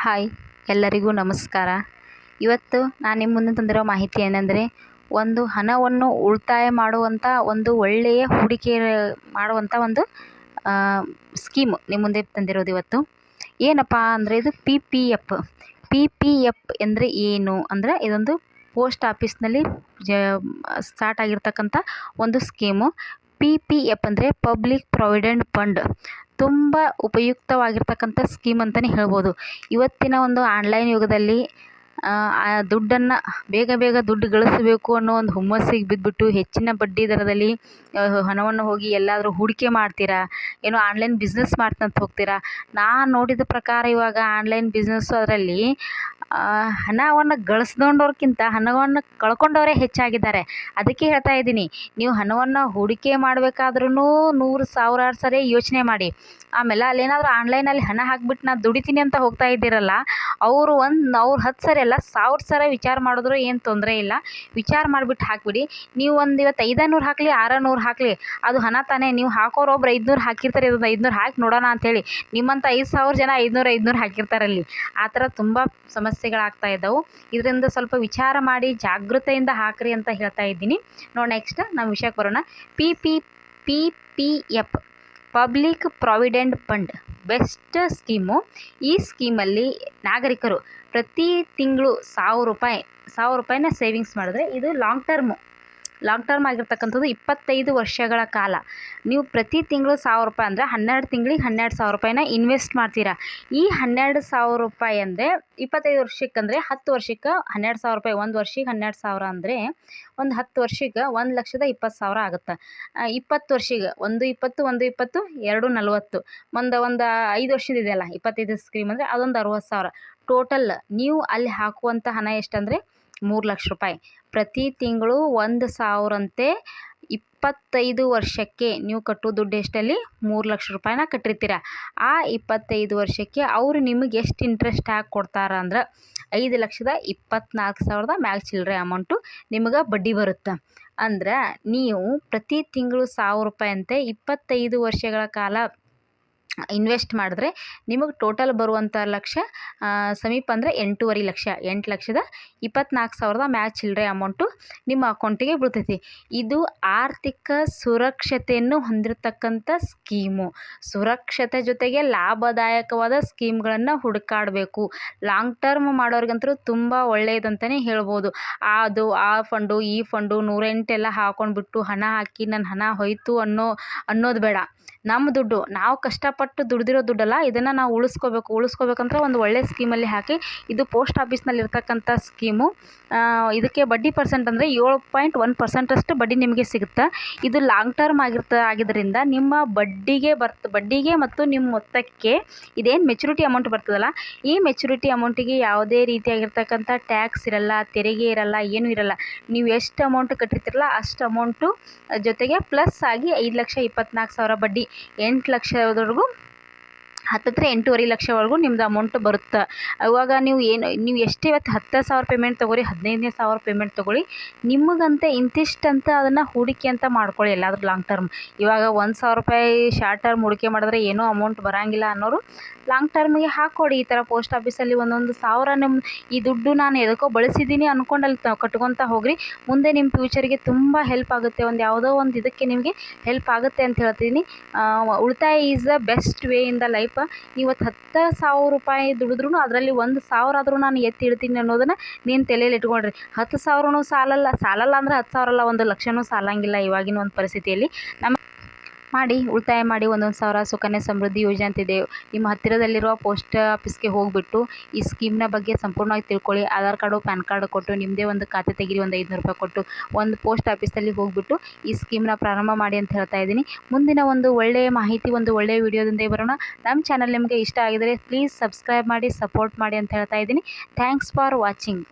Hi, ಎಲ್ಲರಿಗೂ ನಮಸ್ಕಾರ. ಇವತ್ತು ನಾನು ನಿಮ್ಮ ಮುಂದೆ ತಂದಿರೋ ಮಾಹಿತಿ ಏನೆಂದರೆ, ಒಂದು ಹಣವನ್ನು ಉಳಿತಾಯ ಮಾಡುವಂಥ ಒಂದು ಒಳ್ಳೆಯ ಹೂಡಿಕೆ ಮಾಡುವಂಥ ಒಂದು ಸ್ಕೀಮ್ ನಿಮ್ಮ ಮುಂದೆ ತಂದಿರೋದು ಇವತ್ತು. ಏನಪ್ಪ ಅಂದರೆ ಇದು P P F P P F ಎಂದರೆ ಏನು? ಅಂದರೆ ಇದೊಂದು ಪೋಸ್ಟ್ ಆಫೀಸ್ನಲ್ಲಿ, ಜ, ಸ್ಟಾರ್ಟ್ ಆಗಿರ್ತಕ್ಕಂಥ ಒಂದು ಸ್ಕೀಮು. ಪಿ ಪಿ ಎಫ್ ಅಂದರೆ ಪಬ್ಲಿಕ್ ಪ್ರಾವಿಡೆಂಟ್ ಫಂಡ್. ತುಂಬ ಉಪಯುಕ್ತವಾಗಿರ್ತಕ್ಕಂಥ ಸ್ಕೀಮ್ ಅಂತಲೇ ಹೇಳ್ಬೋದು. ಇವತ್ತಿನ ಒಂದು ಆನ್ಲೈನ್ ಯುಗದಲ್ಲಿ ಆ ದುಡ್ಡನ್ನು ಬೇಗ ಬೇಗ ದುಡ್ಡು ಗಳಿಸಬೇಕು ಅನ್ನೋ ಒಂದು ಹುಮ್ಮಸ್ಸಿಗೆ ಬಿದ್ದುಬಿಟ್ಟು ಹೆಚ್ಚಿನ ಬಡ್ಡಿ ದರದಲ್ಲಿ ಹಣವನ್ನು ಹೋಗಿ ಎಲ್ಲಾದರೂ ಹೂಡಿಕೆ ಮಾಡ್ತೀರಾ? ಏನೋ ಆನ್ಲೈನ್ ಬಿಸ್ನೆಸ್ ಮಾಡ್ತಂತ ಹೋಗ್ತೀರಾ? ನಾನು ನೋಡಿದ ಪ್ರಕಾರ ಇವಾಗ ಆನ್ಲೈನ್ ಬಿಸ್ನೆಸ್ಸು ಅದರಲ್ಲಿ ಹಣವನ್ನು ಗಳಿಸ್ಕೊಂಡವ್ರ್ಕಿಂತ ಹಣವನ್ನು ಕಳ್ಕೊಂಡವರೇ ಹೆಚ್ಚಾಗಿದ್ದಾರೆ. ಅದಕ್ಕೆ ಹೇಳ್ತಾ ಇದ್ದೀನಿ, ನೀವು ಹಣವನ್ನು ಹೂಡಿಕೆ ಮಾಡಬೇಕಾದ್ರೂ ನೂರು ಸಾವಿರಾರು ಸರಿ ಯೋಚನೆ ಮಾಡಿ. ಆಮೇಲೆ ಅಲ್ಲೇನಾದರೂ ಆನ್ಲೈನಲ್ಲಿ ಹಣ ಹಾಕ್ಬಿಟ್ಟು ನಾನು ದುಡಿತೀನಿ ಅಂತ ಹೋಗ್ತಾ ಇದ್ದೀರಲ್ಲ, ಅವರು ಒಂದು, ಅವ್ರು ಹತ್ತು ಸರಿ ಅಲ್ಲ, ಸಾವಿರ ಸಲ ವಿಚಾರ ಮಾಡಿದ್ರು ಏನು ತೊಂದರೆ ಇಲ್ಲ. ವಿಚಾರ ಮಾಡಿಬಿಟ್ಟು ಹಾಕಿಬಿಡಿ. ನೀವು ಒಂದು ಇವತ್ತು ಐದನೂರು ಹಾಕಲಿ, ಆರನೂರು ಹಾಕಲಿ, ಅದು ಹಣ ತಾನೇ. ನೀವು ಹಾಕೋರು ಒಬ್ರು ಐದುನೂರು ಹಾಕಿರ್ತಾರೆ ಇದೊಂದು ಐದುನೂರು ಹಾಕಿ ನೋಡೋಣ ಅಂಥೇಳಿ ನಿಮ್ಮಂಥ ಐದು ಸಾವಿರ ಜನ ಐದುನೂರು ಐದುನೂರು ಹಾಕಿರ್ತಾರಲ್ಲಿ ಆ ಥರ ತುಂಬ ಸಮಸ್ಯೆಗಳಾಗ್ತಾ ಇದ್ದಾವೆ. ಇದರಿಂದ ಸ್ವಲ್ಪ ವಿಚಾರ ಮಾಡಿ ಜಾಗೃತೆಯಿಂದ ಹಾಕ್ರಿ ಅಂತ ಹೇಳ್ತಾ ಇದ್ದೀನಿ. ನೋಡಿ ನೆಕ್ಸ್ಟ್ ನಾವು ವಿಷಯಕ್ಕೆ ಬರೋಣ. P P P P F public provident fund best scheme. ಈ ಸ್ಕೀಮಲ್ಲಿ ನಾಗರಿಕರು ಪ್ರತಿ ತಿಂಗಳು ಸಾವಿರ ರೂಪಾಯಿ, ಸಾವಿರ ರೂಪಾಯಿನ ಸೇವಿಂಗ್ಸ್ ಮಾಡಿದ್ರೆ ಇದು ಲಾಂಗ್ ಟರ್ಮು ಲಾಂಗ್ ಟರ್ಮ್ ಆಗಿರ್ತಕ್ಕಂಥದ್ದು ಇಪ್ಪತ್ತೈದು ವರ್ಷಗಳ ಕಾಲ. ನೀವು ಪ್ರತಿ ತಿಂಗಳು ಸಾವಿರ ರೂಪಾಯಿ ಅಂದರೆ ಹನ್ನೆರಡು ತಿಂಗಳಿಗೆ ಹನ್ನೆರಡು ಸಾವಿರ ರೂಪಾಯಿನ ಇನ್ವೆಸ್ಟ್ ಮಾಡ್ತೀರಾ. ಈ ಹನ್ನೆರಡು ಸಾವಿರ ರೂಪಾಯಿ ಅಂದರೆ ಇಪ್ಪತ್ತೈದು ವರ್ಷಕ್ಕೆ ಅಂದರೆ ಹತ್ತು ವರ್ಷಕ್ಕೆ ಹನ್ನೆರಡು ಸಾವಿರ ರೂಪಾಯಿ, ಒಂದು ವರ್ಷಕ್ಕೆ ಹನ್ನೆರಡು ಸಾವಿರ ಅಂದರೆ ಒಂದು ಹತ್ತು ವರ್ಷಕ್ಕೆ ಒಂದು ಲಕ್ಷದ ಇಪ್ಪತ್ತು ಸಾವಿರ ಆಗುತ್ತೆ. ಇಪ್ಪತ್ತು ವರ್ಷಕ್ಕೆ ಒಂದು ಇಪ್ಪತ್ತು ಒಂದು ಇಪ್ಪತ್ತು, ಎರಡು ನಲ್ವತ್ತು. ಒಂದು ಒಂದು ಐದು ವರ್ಷದ ಇದೆಯಲ್ಲ, ಇಪ್ಪತ್ತೈದು ಸ್ಕೀಮ್ ಅಂದರೆ ಅದೊಂದು ಅರುವತ್ತು ಸಾವಿರ. ಟೋಟಲ್ ನೀವು ಅಲ್ಲಿ ಹಾಕುವಂಥ ಹಣ ಎಷ್ಟಂದರೆ ಮೂರು ಲಕ್ಷ ರೂಪಾಯಿ. ಪ್ರತಿ ತಿಂಗಳು ಒಂದು ಸಾವಿರಂತೆ ಇಪ್ಪತ್ತೈದು ವರ್ಷಕ್ಕೆ ನೀವು ಕಟ್ಟೋ ದುಡ್ಡು ಎಷ್ಟಲ್ಲಿ ಮೂರು ಲಕ್ಷ ರೂಪಾಯಿನ ಕಟ್ಟಿರ್ತೀರ. ಆ ಇಪ್ಪತ್ತೈದು ವರ್ಷಕ್ಕೆ ಅವರು ನಿಮಗೆ ಎಷ್ಟು ಇಂಟ್ರೆಸ್ಟ್ ಹಾಕಿ ಕೊಡ್ತಾರೆ ಅಂದ್ರೆ ಐದು ಲಕ್ಷದ ಇಪ್ಪತ್ನಾಲ್ಕು ಸಾವಿರದ ಮ್ಯಾಗ ಚಿಲ್ಲರೆ ಅಮೌಂಟು ನಿಮಗೆ ಬಡ್ಡಿ ಬರುತ್ತೆ. ಅಂದ್ರೆ ನೀವು ಪ್ರತಿ ತಿಂಗಳು ಸಾವಿರ ರೂಪಾಯಿ ಅಂತೆ ಇಪ್ಪತ್ತೈದು ವರ್ಷಗಳ ಕಾಲ ಇನ್ವೆಸ್ಟ್ ಮಾಡಿದ್ರೆ ನಿಮಗೆ ಟೋಟಲ್ ಬರುವಂಥ ಲಕ್ಷ ಸಮೀಪ ಅಂದರೆ ಎಂಟೂವರೆ ಲಕ್ಷ, ಎಂಟು ಲಕ್ಷದ ಇಪ್ಪತ್ನಾಲ್ಕು ಸಾವಿರದ ಮ್ಯಾಚ್ ಚಿಲ್ಲರೆ ಅಮೌಂಟು ನಿಮ್ಮ ಅಕೌಂಟಿಗೆ ಬೀಳ್ತೈತಿ. ಇದು ಆರ್ಥಿಕ ಸುರಕ್ಷತೆಯನ್ನು ಹೊಂದಿರತಕ್ಕಂಥ ಸ್ಕೀಮು. ಸುರಕ್ಷತೆ ಜೊತೆಗೆ ಲಾಭದಾಯಕವಾದ ಸ್ಕೀಮ್ಗಳನ್ನು ಹುಡುಕಾಡಬೇಕು. ಲಾಂಗ್ ಟರ್ಮ್ ಮಾಡೋರಿಗಂತರೂ ತುಂಬ ಒಳ್ಳೆಯದಂತಲೇ ಹೇಳ್ಬೋದು. ಅದು ಆ ಫಂಡು, ಈ ಫಂಡು ನೂರೆಂಟೆಲ್ಲ ಹಾಕೊಂಡ್ಬಿಟ್ಟು ಹಣ ಹಾಕಿ ನನ್ನ ಹಣ ಹೋಯಿತು ಅನ್ನೋ, ಅನ್ನೋದು ಬೇಡ. ನಮ್ಮ ದುಡ್ಡು, ನಾವು ಕಷ್ಟಪಟ್ಟು ದುಡ್ದಿರೋ ದುಡ್ಡಲ್ಲ, ಇದನ್ನು ನಾವು ಉಳಿಸ್ಕೋಬೇಕು, ಉಳಿಸ್ಕೋಬೇಕಂದ್ರೆ ಒಂದು ಒಳ್ಳೆ ಸ್ಕೀಮಲ್ಲಿ ಹಾಕಿ, ಇದು ಪೋಸ್ಟ್ ಆಫೀಸ್ನಲ್ಲಿ ಇರ್ತಕ್ಕಂಥ ಸ್ಕೀಮು ಇದಕ್ಕೆ ಬಡ್ಡಿ ಪರ್ಸೆಂಟ್ ಅಂದರೆ ಏಳು ಪಾಯಿಂಟ್ ಒನ್ ಪರ್ಸೆಂಟಷ್ಟು ಬಡ್ಡಿ ನಿಮಗೆ ಸಿಗುತ್ತೆ. ಇದು ಲಾಂಗ್ ಟರ್ಮ್ ಆಗಿರ್ತ ಆಗಿದ್ದರಿಂದ ನಿಮ್ಮ ಬಡ್ಡಿಗೆ ಬರ್ತ, ಬಡ್ಡಿಗೆ ಮತ್ತು ನಿಮ್ಮ ಮೊತ್ತಕ್ಕೆ ಇದೇನು ಮೆಚುರಿಟಿ ಅಮೌಂಟ್ ಬರ್ತದಲ್ಲ, ಈ ಮೆಚುರಿಟಿ ಅಮೌಂಟಿಗೆ ಯಾವುದೇ ರೀತಿಯಾಗಿರ್ತಕ್ಕಂಥ ಟ್ಯಾಕ್ಸ್ ಇರಲ್ಲ, ತೆರಿಗೆ ಇರಲ್ಲ, ಏನೂ ಇರಲ್ಲ. ನೀವು ಎಷ್ಟು ಅಮೌಂಟ್ ಕಟ್ಟಿರ್ತೀರಲ್ಲ ಅಷ್ಟು ಅಮೌಂಟು ಜೊತೆಗೆ ಪ್ಲಸ್ ಆಗಿ ಐದು ಲಕ್ಷ ಇಪ್ಪತ್ನಾಲ್ಕು ಸಾವಿರ ಬಡ್ಡಿ ಎಂಟು ಲಕ್ಷದವರೆಗೂ ಹತ್ತತ್ರ ಎಂಟೂವರೆ ಲಕ್ಷವರೆಗೂ ನಿಮ್ದು ಅಮೌಂಟ್ ಬರುತ್ತೆ. ಅವಾಗ ನೀವು ಏನು, ನೀವು ಎಷ್ಟೇ ಇವತ್ತು ಹತ್ತು ಸಾವಿರ ಪೇಮೆಂಟ್ ತೊಗೊಳಿ ಹದಿನೈದನೇ ಸಾವಿರ ಪೇಮೆಂಟ್ ತೊಗೊಳ್ಳಿ ನಿಮಗಂತ ಇಂತಿಷ್ಟಂತ ಅದನ್ನು ಹೂಡಿಕೆ ಅಂತ ಮಾಡ್ಕೊಳ್ಳಿ ಎಲ್ಲಾದ್ರೂ ಲಾಂಗ್ ಟರ್ಮ್ ಇವಾಗ ಒಂದು ಸಾವಿರ ರೂಪಾಯಿ ಶಾರ್ಟ್ ಟರ್ಮ್ ಹೂಡಿಕೆ ಮಾಡಿದ್ರೆ ಏನೂ ಅಮೌಂಟ್ ಬರೋಂಗಿಲ್ಲ ಅನ್ನೋರು ಲಾಂಗ್ ಟರ್ಮ್ಗೆ ಹಾಕ್ಕೊಡಿ ಈ ಥರ ಪೋಸ್ಟ್ ಆಫೀಸಲ್ಲಿ ಒಂದೊಂದು ಸಾವಿರ ನಿಮ್ಮ ಈ ದುಡ್ಡು ನಾನು ಎದಕ್ಕೋ ಬಳಸಿದ್ದೀನಿ ಅಂದ್ಕೊಂಡು ಅಲ್ಲಿ ಕಟ್ಕೊತ ಹೋಗ್ರಿ. ಮುಂದೆ ನಿಮ್ಮ ಫ್ಯೂಚರ್ಗೆ ತುಂಬ ಹೆಲ್ಪ್ ಆಗುತ್ತೆ. ಒಂದು ಯಾವುದೋ ಒಂದು ಇದಕ್ಕೆ ನಿಮಗೆ ಹೆಲ್ಪ್ ಆಗುತ್ತೆ ಅಂತ ಹೇಳ್ತೀನಿ ಉಳಿತಾಯ is the best way in the life ಇವತ್ತು ಹತ್ತು ಸಾವಿರ ರೂಪಾಯಿ ದುಡಿದ್ರೂ ಅದರಲ್ಲಿ ಒಂದು ಸಾವಿರ ಆದರೂ ನಾನು ಎತ್ತಿ ಇಡ್ತೀನಿ ಅನ್ನೋದನ್ನು ನೀನು ತಲೆಯಲ್ಲಿ ಇಟ್ಕೊಂಡ್ರಿ. ಹತ್ತು ಸಾವಿರನೂ ಸಾಲಲ್ಲ ಸಾಲಲ್ಲ ಅಂದರೆ ಹತ್ತು ಸಾವಿರಲ್ಲ, ಒಂದು ಲಕ್ಷನೂ ಸಾಲಂಗಿಲ್ಲ ಇವಾಗಿನ ಒಂದು ಪರಿಸ್ಥಿತಿಯಲ್ಲಿ. ನಮ್ಮ ಮಾಡಿ, ಉಳಿತಾಯ ಮಾಡಿ ಒಂದೊಂದು ಸಾವಿರ ಸುಕನ್ಯಾ ಸಮೃದ್ಧಿ ಯೋಜನೆ ಅಂತಿದೆ ನಿಮ್ಮ ಹತ್ತಿರದಲ್ಲಿರುವ ಪೋಸ್ಟ್ ಆಫೀಸ್ಗೆ ಹೋಗಿಬಿಟ್ಟು ಈ ಸ್ಕೀಮ್ನ ಬಗ್ಗೆ ಸಂಪೂರ್ಣವಾಗಿ ತಿಳ್ಕೊಳ್ಳಿ. ಆಧಾರ್ ಕಾರ್ಡು, ಪ್ಯಾನ್ ಕಾರ್ಡ್ ಕೊಟ್ಟು ನಿಮ್ಮದೇ ಒಂದು ಖಾತೆ ತೆಗಿರಿ, ಒಂದು ಐದುನೂರು ರೂಪಾಯಿ ಕೊಟ್ಟು ಒಂದು ಪೋಸ್ಟ್ ಆಫೀಸಲ್ಲಿ ಹೋಗಿಬಿಟ್ಟು ಈ ಸ್ಕೀಮ್ನ ಪ್ರಾರಂಭ ಮಾಡಿ ಅಂತ ಹೇಳ್ತಾ ಇದ್ದೀನಿ. ಮುಂದಿನ ಒಂದು ಒಳ್ಳೆಯ ಮಾಹಿತಿ, ಒಂದು ಒಳ್ಳೆಯ ವಿಡಿಯೋದಿಂದ ಬರೋಣ. ನಮ್ಮ ಚಾನಲ್ ನಿಮಗೆ ಇಷ್ಟ ಆಗಿದರೆ ಪ್ಲೀಸ್ ಸಬ್ಸ್ಕ್ರೈಬ್ ಮಾಡಿ, ಸಪೋರ್ಟ್ ಮಾಡಿ ಅಂತ ಹೇಳ್ತಾ ಇದ್ದೀನಿ. Thanks for watching.